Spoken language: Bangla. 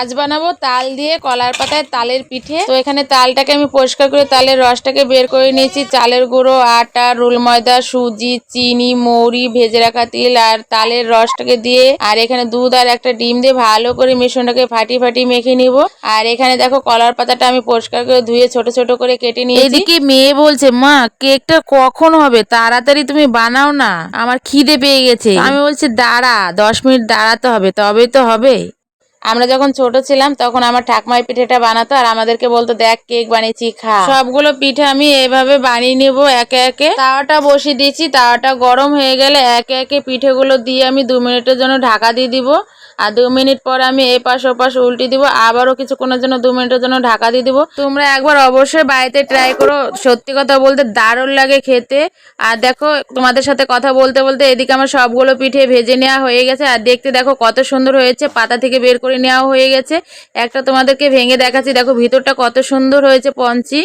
আজ বানাবো তাল দিয়ে কলার পাতায় তালের পিঠে। তো এখানে তালটাকে আমি পরিষ্কার করে তালের রসটাকে বের করে নিয়েছি। চালের গুঁড়ো, আটা, রুল ময়দা, সুজি, চিনি, মৌরি, ভেজে রাখা তিল আর তালের রসটাকে দিয়ে আর এখানে দুধ আর একটা ডিম দিয়ে ভালো করে মিশ্রণটাকে ফাটি ফাটি মেখে নিব। আর এখানে দেখো কলার পাতাটা আমি পরিষ্কার করে ধুয়ে ছোট ছোট করে কেটে নিয়েছি। এদিকে মেয়ে বলছে, মা, কেকটা কখন হবে? তাড়াতাড়ি তুমি বানাও না। আমার খিদে পেয়ে গেছে। আমি বলছি, দাঁড়া, দশ মিনিট দাঁড়াতে হবে, তবেই তো হবে। আমরা যখন ছোট ছিলাম, তখন আমার ঠাকমাই পিঠেটা বানাতো আর আমাদেরকে বলতো, দেখ কেক বানিয়েছি, খা। সবগুলো পিঠে আমি এভাবে বানিয়ে নেব একে একে। তাওয়াটা বসিয়ে দিয়েছি, তাওয়াটা গরম হয়ে গেলে একে একে পিঠেগুলো দিয়ে আমি দু মিনিটের জন্য ঢাকা দিয়ে দিব। আর দু মিনিট পর আমি এ পাশ ও পাশ উল্টে দিব, আবারও কিছুক্ষণের জন্য দু মিনিটের জন্য ঢাকা দিয়ে দিব। তোমরা একবার অবশ্যই বাড়িতে ট্রাই করো, সত্যি কথা বলতে দারুণ লাগে খেতে। আর দেখো, তোমাদের সাথে কথা বলতে বলতে এদিকে আমার সবগুলো পিঠে ভেজে নেওয়া হয়ে গেছে। আর দেখতে দেখো কত সুন্দর হয়েছে, পাতা থেকে বের করে নেওয়া হয়ে গেছে। একটা তোমাদেরকে ভেঙে দেখাচ্ছি। দেখো ভিতরটা কত সুন্দর হয়েছে পঞ্চি।